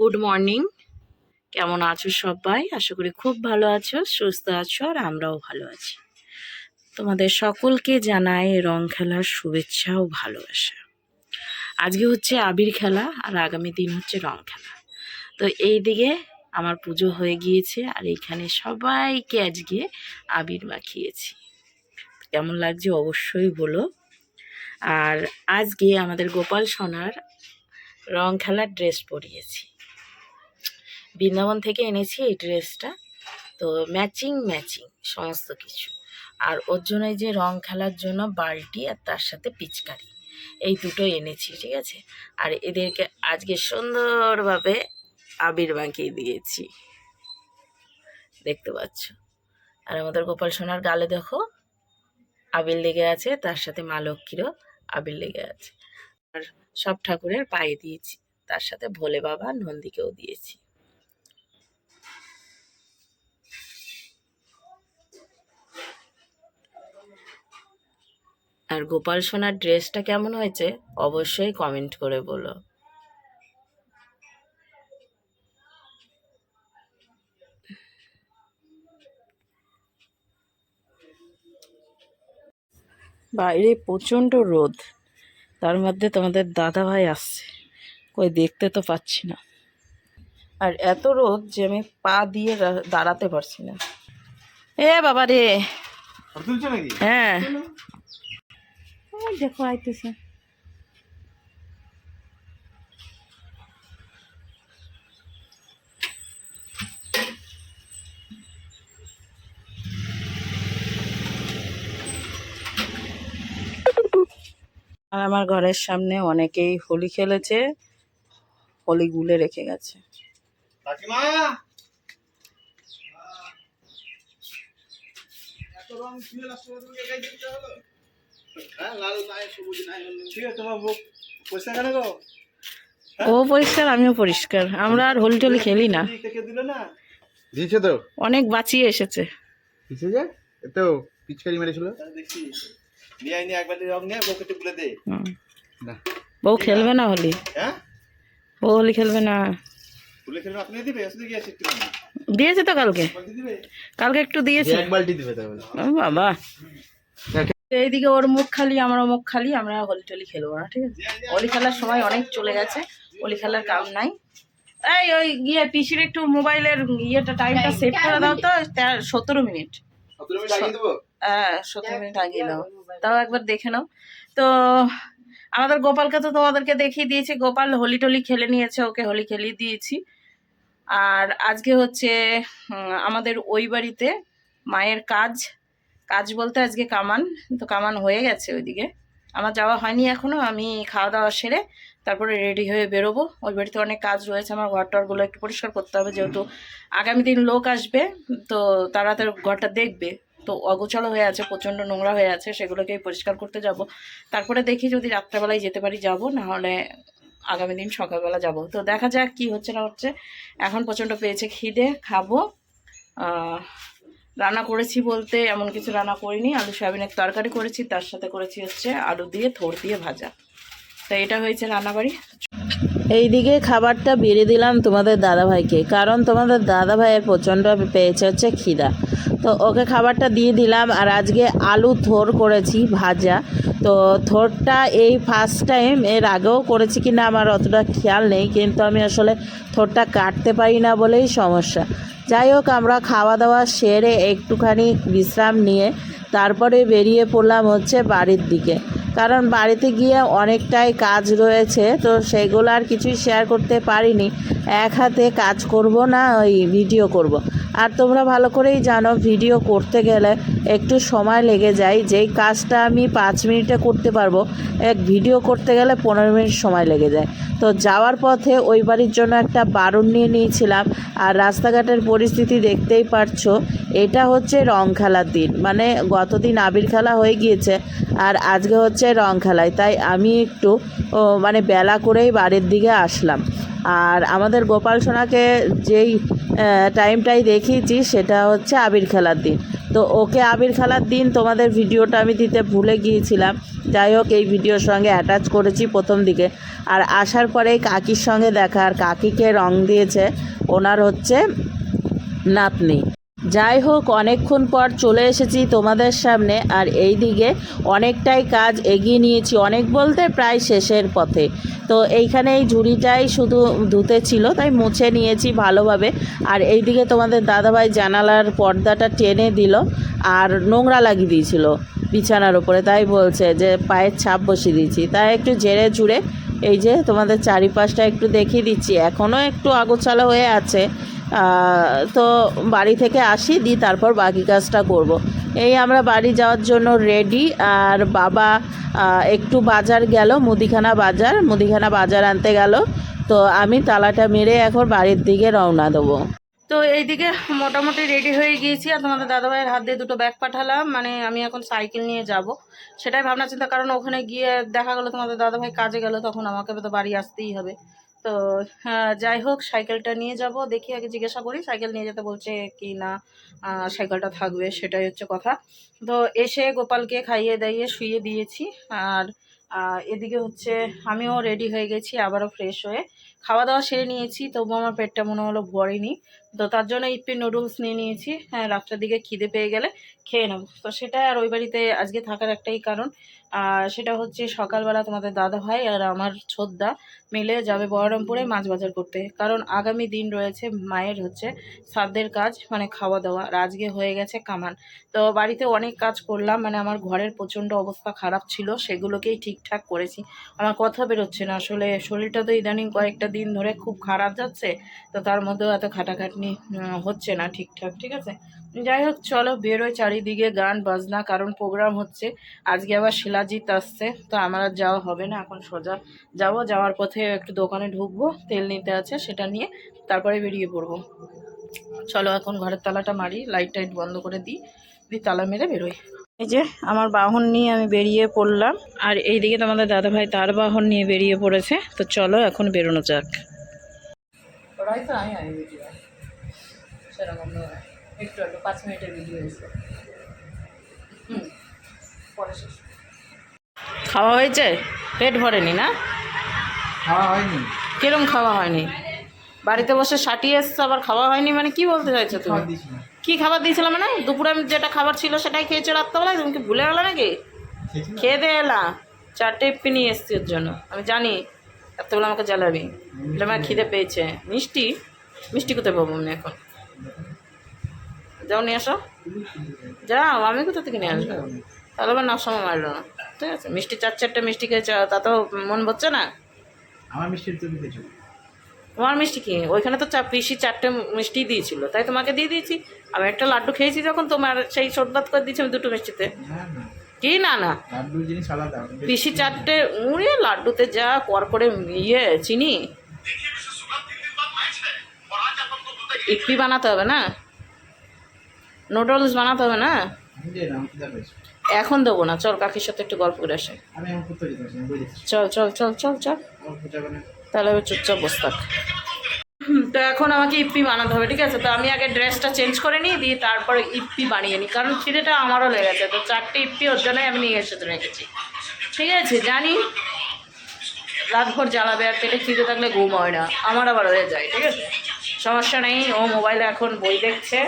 Good morning কেমন আছো সবাই? আশা করি খুব ভালো আছো, সুস্থ আছো, আর আমরাও ভালো আছি। তোমাদের সকলকে জানাই রং খেলার শুভেচ্ছা ও ভালোবাসা। আজকে হচ্ছে আবির খেলা, আর আগামী দিন হচ্ছে রং খেলা। তো এই দিকে আমার পুজো হয়ে গিয়েছে, আর এইখানে সবাইকে আজকে আবির মাখিয়েছি। কেমন লাগছে অবশ্যই বলো। আর আজকে আমাদের গোপাল সোনার রং খেলার ড্রেস পরিয়েছি। বৃন্দাবন থেকে এনেছি এই ড্রেসটা। তো ম্যাচিং ম্যাচিং সমস্ত কিছু। আর ওর জন্য এই যে রং খেলার জন্য বালতি আর তার সাথে পিচকারি। এই দুটো এনেছি, ঠিক আছে? আর এদেরকে আজকে সুন্দরভাবে আবির মাখিয়ে দিয়েছি। দেখতে পাচ্ছ? আর আমাদের গোপাল সোনার গালে দেখো, আবির লেগে আছে, তার সাথে মা লক্ষ্মীরও আবির লেগে আছে। আর সব ঠাকুরের পায়ে দিয়েছি, তার সাথে ভোলে বাবা নন্দীকেও দিয়েছি। আর গোপাল সোনার ড্রেসটা কেমন হয়েছে অবশ্যই কমেন্ট করে বলো। বাইরে প্রচণ্ড রোদ। তার মধ্যে তোমাদের দাদা ভাই আসছে। কই দেখতে তো পাচ্ছি না। আর এত রোদ যে আমি পা দিয়ে দাঁড়াতে পারছি না। এ বাবা রে হ্যাঁ। দেখো আইতেছে। আর আমার ঘরের সামনে অনেকেই হোলি খেলেছে হোলি গুলে রেখে গেছে। রং ও পরিষ্কার আমিও পরিষ্কার। আমরা আর হোলি টোলি খেলি না। অনেক বাঁচিয়ে এসেছে। তো পিচকারি মেরেছিল। বউ খেলবে না হোলি? হ্যাঁ? বউ হোলি খেলবে না। দিয়েছে তো কালকে। কালকে একটু দিয়েছে। এক বালতি দিবে তাহলে। ও বাবা। এইদিকে ওর মুখ খালি আমারও মুখ খালি আমরা হোলি টোলি খেলব না ঠিক আছে? হোলি খেলার সময় অনেক চলে গেছে হোলি খেলার কাম নাই। এই ওই গিয়ে পিসির একটু মোবাইলের ইয়েটা টাইমটা সেট করে দাও তো তেরো- সতেরো মিনিট। সতেরো মিনিট হ্যাঁ সতেরো মিনিট আগিয়ে দাও। তাও একবার দেখে নাও। তো আমাদের গোপালকে তো তোমাদেরকে দেখিয়ে দিয়েছি। গোপাল হোলি টোলি খেলে নিয়েছে ওকে হোলি খেলিয়ে দিয়েছি। আর আজকে হচ্ছে আমাদের ওই বাড়িতে মায়ের কাজ কাজ বলতে আজকে কামান, তো কামান হয়ে গেছে ওইদিকে। আমার যাওয়া হয়নি এখনও, আমি খাওয়া দাওয়া সেরে তারপরে রেডি হয়ে বেরোবো। ওই বাড়িতে অনেক কাজ রয়েছে, আমার ঘর টরগুলো একটু পরিষ্কার করতে হবে যেহেতু আগামী দিন লোক আসবে, তো তারা তার ঘরটা দেখবে। তো অগোছালো হয়ে আছে, প্রচণ্ড নোংরা হয়ে আছে সেগুলোকে পরিষ্কার করতে যাব। তারপরে দেখি যদি রাত্রেবেলায় যেতে পারি যাব না হলে আগামী দিন সকালবেলা যাব। তো দেখা যাক কি হচ্ছে না হচ্ছে। এখন প্রচণ্ড পেয়েছে খিদে, খাব। রান্না করেছি বলতে এমন কিছু রান্না করিনি, আলু সয়াবিনের তরকারি করেছি, তার সাথে করেছি হচ্ছে আলু দিয়ে থোড় দিয়ে ভাজা। তো এটা হয়েছে রান্নাবাড়ি। এইদিকে খাবারটা বেড়ে দিলাম তোমাদের দাদাভাইকে, কারণ তোমাদের দাদাভাইয়ের প্রচণ্ড পেয়েছে হচ্ছে খিদা। তো ওকে খাবারটা দিয়ে দিলাম, আর আজকে আলু থোর করেছি ভাজা। তো থোরটা এই ফার্স্ট টাইম এর আগেও করেছি কি না আমার অতটা খেয়াল নেই, কিন্তু আমি আসলে থোরটা কাটতে পারি না বলেই সমস্যা। যাই হোক, আমরা খাওয়া দাওয়া সেরে একটুখানি বিশ্রাম নিয়ে তারপরে বেরিয়ে পড়লাম হচ্ছে বাড়ির দিকে কারণ বাড়িতে গিয়ে অনেকটাই কাজ রয়েছে, তো সেগুলো আর কিছুই শেয়ার করতে পারিনি এক হাতে কাজ করব না, ওই ভিডিও করব। আর তোমরা ভালো করেই জানো ভিডিও করতে গেলে একটু সময় লেগে যায়, যেই কাজটা আমি পাঁচ মিনিটে করতে পারব, এক ভিডিও করতে গেলে পনেরো মিনিট সময় লেগে যায়। তো যাওয়ার পথে ওই বাড়ির জন্য একটা বারণ নিয়ে নিয়েছিলাম, আর রাস্তাঘাটের পরিস্থিতি দেখতেই পারছ, এটা হচ্ছে রং খেলার দিন। মানে গতদিন আবির খেলা হয়ে গিয়েছে, আর আজকে হচ্ছে রং খেলায় তাই আমি একটু মানে বেলা করেই বাড়ির দিকে আসলাম। আর আমাদের গোপাল সোনাকে যেই টাইমটাই দেখিয়েছি, সেটা হচ্ছে আবির খেলার দিন। তো ওকে আবির খেলার দিন তোমাদের ভিডিওটা আমি দিতে ভুলে গিয়েছিলাম। যাই হোক, এই ভিডিওর সঙ্গে অ্যাটাচ করেছি প্রথম দিকে। আর আসার পরে কাকির সঙ্গে দেখা। আর কাকিকে রং দিয়েছে। ওনার হচ্ছে নাতনি। যাই হোক, অনেকক্ষণ পর চলে এসেছি তোমাদের সামনে, আর এই দিকে অনেকটাই কাজ এগিয়ে নিয়েছি, অনেক বলতে প্রায় শেষের পথে। তো এইখানে এই ঝুড়িটাই শুধু ধুতে ছিল, তাই মুছে নিয়েছি ভালোভাবে। আর এই দিকে তোমাদের দাদাভাই জানালার পর্দাটা টেনে দিল, আর নোংরা লাগিয়ে দিয়েছিল বিছানার উপরে, তাই বলছে যে পায়ের ছাপ বসিয়ে দিয়েছি। তাই একটু জেরে জুড়ে এই যে তোমাদের চারিপাশটা একটু দেখিয়ে দিচ্ছি, এখনও একটু আগোছালো হয়ে আছে। তো বাড়ি থেকে আসি দিই তারপর বাকি কাজটা করব। এই আমরা বাড়ি যাওয়ার জন্য রেডি আর বাবা একটু বাজার গেল, মুদিখানা বাজার। মুদিখানা বাজার আনতে গেল। তো আমি তালাটা মেরে এখন বাড়ির দিকে রওনা দেবো। তো এইদিকে মোটামুটি রেডি হয়ে গিয়েছি, আর তোমাদের দাদাভাইয়ের হাত দিয়ে দুটো ব্যাগ পাঠালাম। মানে আমি এখন সাইকেল নিয়ে যাব। সেটাই ভাবনা চিন্তা, কারণ ওখানে গিয়ে দেখা গেলো তোমাদের দাদাভাই কাজে গেল, তখন আমাকে তো বাড়ি আসতেই হবে। তো হ্যাঁ, যাই হোক সাইকেলটা নিয়ে যাব দেখি আগে জিজ্ঞাসা করি সাইকেল নিয়ে যেতে বলছে কি না সাইকেলটা থাকবে সেটাই হচ্ছে কথা। তো এসে গোপালকে খাইয়ে দাইয়ে শুয়ে দিয়েছি আর এদিকে হচ্ছে আমিও রেডি হয়ে গেছি আবারও ফ্রেশ হয়ে। খাওয়া দাওয়া সেরে নিয়েছি তবু আমার পেটটা মনে হলো ভরেনি। তো তার জন্য ইপি নুডলস নিয়ে নিয়েছি হ্যাঁ রাত্রের দিকে খিদে পেয়ে গেলে খেয়ে নেব। তো সেটা আর ওই বাড়িতে আজকে থাকার একটাই কারণ। সেটা হচ্ছে সকালবেলা তোমাদের দাদা ভাই আর আমার ছোদ্দা মিলে যাবে বহরমপুরে মাছ বাজার করতে। কারণ আগামী দিন রয়েছে মায়ের হচ্ছে সাধ্যের কাজ মানে খাওয়া দাওয়া, আর আজকে হয়ে গেছে কামান। তো বাড়িতে অনেক কাজ করলাম মানে আমার ঘরের প্রচণ্ড অবস্থা খারাপ ছিল, সেগুলোকেই ঠিকঠাক করেছি। আমার কথা বেরোচ্ছে না, আসলে শরীরটা তো ইদানিং কয়েকটা দিন ধরে খুব খারাপ যাচ্ছে, তো তার মধ্যেও এত খাটাখাটনি হচ্ছে না ঠিকঠাক, ঠিক আছে? যাই হোক চলো বেরোয় চারিদিকে গান, বাজনা, কারণ প্রোগ্রাম হচ্ছে। আজকে আবার শিলাজিৎ আসছে, তো আমার আর যাওয়া হবে না। এখন সোজা যাব, যাওয়ার পথে একটু দোকানে ঢুকবো, তেল নিতে আছে সেটা নিয়ে তারপরে বেরিয়ে পড়ব। চলো এখন ঘরের তালাটা মারি লাইট টাইট বন্ধ করে দিই, দিয়ে তালা মেরে বেরোই। এই যে আমার বাহন নিয়ে আমি বেরিয়ে পড়লাম, আর এই এইদিকে তোমাদের দাদাভাই তার বাহন নিয়ে বেরিয়ে পড়েছে, তো চলো এখন বেরোনো যাক। ওরাই তো আমি সেরকম একটু একটু পাঁচ মিনিটের ভিডিও এসে হুম পরে শেষ। খাওয়া হয়েছে? পেট ভরেনি না? খাওয়া হয়নি। কিরম খাওয়া হয়নি? বাড়িতে বসে সাটিয়ে এসছে আবার খাওয়া হয়নি মানে কি বলতে চাইছো তুমি? কি খাবার দিয়েছিলাম মানে? দুপুরে আমি যেটা খাবার ছিল সেটাই খেয়েছো রাত্রেবেলায়? তুমি কি ভুলে গেলো নাকি? খেয়ে দিয়ে এলা। চারটে ইপ্পি নিয়ে এসছি ওর জন্য। আমি জানি রাত্রেবেলা আমাকে জ্বালাবি। এটা আমার খিদে পেয়েছে। মিষ্টি? মিষ্টি কোথায় পাবো আমি এখন? যাও নিয়ে আসো। যাও আমি কোথা থেকে নিয়ে আসব? তাহলে আবার নকশামা মারলো না। ঠিক আছে মিষ্টি চার চারটে মিষ্টি খেয়েছে তা তো মন ভরছে না? আমার তুমি খেয়েছো। তোমার মিষ্টি কি? ওইখানে তো চা পিসি চারটে মিষ্টি দিয়েছিল তাই তোমাকে দিয়ে দিয়েছি। আমি একটা লাড্ডু খেয়েছি যখন তোমার সেই সদ্যাত করে দিয়েছি আমি দুটো মিষ্টিতে। না না। কি? না না। লাড্ডুর জিনিস আলাদা। পিসি চারটে উড়ে লাড্ডুতে যা কর করে ইয়ে চিনি। ইপি বানাতে হবে না? নুডলস বানাতে হবে না? এখন দেবো না চল কাকির সাথে একটু গল্প করে আসে। চল চল চল চল চল। তাহলে আমি চুপচাপ বসে থাক। তো এখন আমাকে ইপ্পি বানাতে হবে ঠিক আছে? তো আমি আগে ড্রেসটা চেঞ্জ করে নিই দিয়ে তারপরে ইপ্পি বানিয়ে নিই কারণ খিদেটা আমারও লেগেছে। তো চারটে ইপ্পি ওর জন্যই আমি নিয়ে এসে রেখেছি ঠিক আছে জানি রাতভর জ্বালাবে আর পেটে খিদে থাকলে ঘুম হয় না আমার আবার হয়ে যায় ঠিক আছে? সমস্যা নেই ও মোবাইলে এখন বই দেখছে।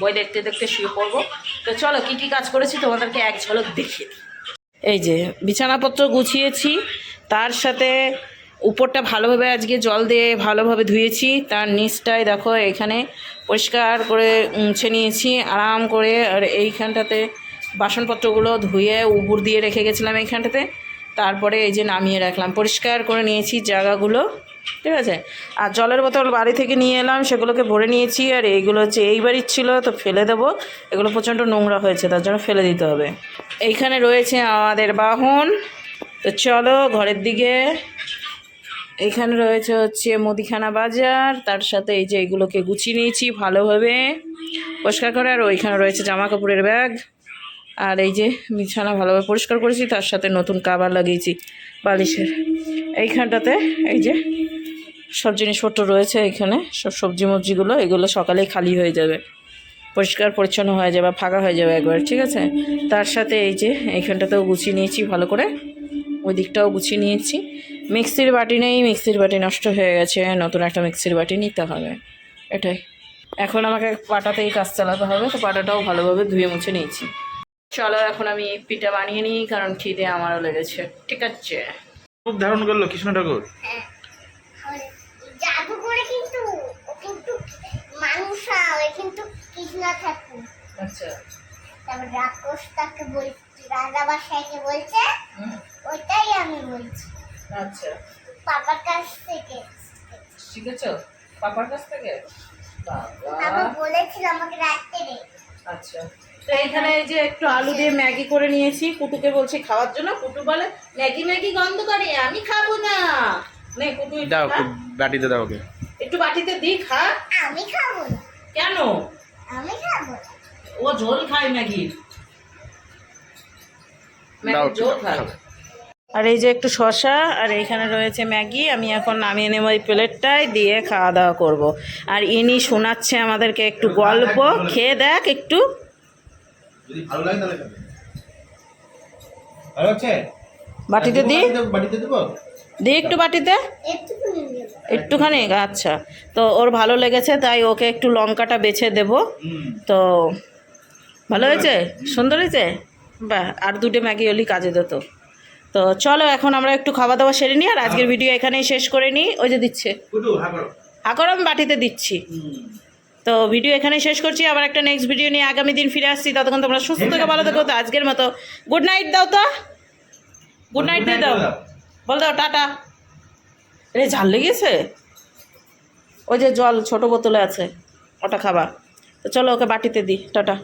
বই দেখতে দেখতে শুয়ে পড়ব। তো চলো, কী কী কাজ করেছি তোমাদেরকে এক ঝলক দেখিয়ে দিই। এই যে, বিছানাপত্র গুছিয়েছি, তার সাথে উপরটা ভালোভাবে আজকে জল দিয়ে ভালোভাবে ধুয়েছি, তার নিচটায় দেখো এখানে পরিষ্কার করে মুছে নিয়েছি, আরাম করে, আর এইখানটাতে বাসনপত্রগুলো ধুয়ে উবুর দিয়ে রেখে গেছিলাম এইখানটাতে, তারপরে এই যে নামিয়ে রাখলাম। পরিষ্কার করে নিয়েছি জায়গাগুলো। ঠিক আছে? আর জলের বোতল বাড়ি থেকে নিয়ে এলাম, সেগুলোকে ভরে নিয়েছি, আর এইগুলো হচ্ছে এই বাড়ির ছিল, তো ফেলে দেবো। এগুলো প্রচণ্ড নোংরা হয়েছে, তার জন্য ফেলে দিতে হবে। এইখানে রয়েছে আমাদের বাহন। তো চলো ঘরের দিকে। এইখানে রয়েছে হচ্ছে মুদিখানা বাজার, তার সাথে এই যে এগুলোকে গুছিয়ে নিয়েছি ভালোভাবে। পরিষ্কার করে, আর ওইখানে রয়েছে জামা কাপড়ের ব্যাগ। আর এই যে বিছানা ভালোভাবে পরিষ্কার করেছি, তার সাথে নতুন কাবার লাগিয়েছি, বালিশের। এইখানটাতে, এই যে সব জিনিসপত্র রয়েছে এখানে সব সবজি মবজিগুলো এগুলো সকালেই খালি হয়ে যাবে। পরিষ্কার পরিচ্ছন্ন হয়ে যাবে ফাঁকা হয়ে যাবে একবার ঠিক আছে? তার সাথে এই যে এইখানটাতেও গুছিয়ে নিয়েছি ভালো করে ওই দিকটাও গুছিয়ে নিয়েছি। মিক্সির বাটি নেই মিক্সির বাটি নষ্ট হয়ে গেছে নতুন একটা মিক্সির বাটি নিতে হবে এটাই। এখন আমাকে পাটাতেই কাজ চালাতে হবে তো পাটাটাও ভালোভাবে ধুয়ে মুছে নিয়েছি। চলো এখন আমি পিঠা বানিয়ে নিই কারণ খিদে আমারও লেগেছে ঠিক আছে? রূপ ধারণ করল কৃষ্ণ ঠাকুর। জাদু করে কিন্তু ও কিন্তু মানুষ ও কিন্তু কৃষ্ণ ঠাকুর। আচ্ছা। তারপর রাক্ষস তাকে বল রাজা বাসাইকে বলছে ওইটাই আমি বলছি। আচ্ছা। পাপার কাছ থেকে। শিখেছ? পাপার কাছ থেকে? পাপা বলেছিল আমাকে রাত্রে। আচ্ছা। তো এখানে এই যে একটু আলু দিয়ে ম্যাগি করে নিয়েছি। পুটুকে বলছি খাওয়ার জন্য। পুটু বলে ম্যাগি ম্যাগি গন্ধ করে আমি খাব না। নে দাও বাটিতে দাও ওকে। একটু বাটিতে দি খা। আমি খাব কেন? আমি খাব। ও ঝোল খায় খায়। আর এই যে একটু শসা আর এইখানে রয়েছে ম্যাগি আমি এখন নামিয়ে নেব এই প্লেটটায় দিয়ে খাওয়া দাওয়া করব। আর ইনি শোনাচ্ছে আমাদেরকে একটু গল্প খেয়ে দেখ একটু। যদি ভালো লাগে তাহলে খাবে। ভালো হচ্ছে বাটিতে দিই বাটিতে দেবো? দি একটু বাটিতে। একটুখানি আচ্ছা। তো ওর ভালো লেগেছে তাই ওকে একটু লঙ্কাটা বেছে দেব। তো ভালো হয়েছে? সুন্দর হয়েছে? বাহ আর দুটো ম্যাগি ওলি কাজে দিত তো। চলো এখন আমরা একটু খাওয়া দাওয়া সেরে নিই আর আজকের ভিডিও এখানেই শেষ করে নিই। ওই যে দিচ্ছে। হ্যাঁ হাকর আমি বাটিতে দিচ্ছি। তো ভিডিও এখানেই শেষ করছি আবার একটা নেক্সট ভিডিও নিয়ে আগামী দিন ফিরে আসছি। ততক্ষণ তোমরা সুস্থ থেকে ভালো থেকো। তো আজকের মতো গুড নাইট দাও তো। গুড নাইট দিয়ে দাও। বল দাও, টাটা। রে ঝাল লেগেছে? ওই যে জল ছোট বোতলে আছে, ওটা খাবার তো চলো ওকে বাটিতে দিই, টাটা।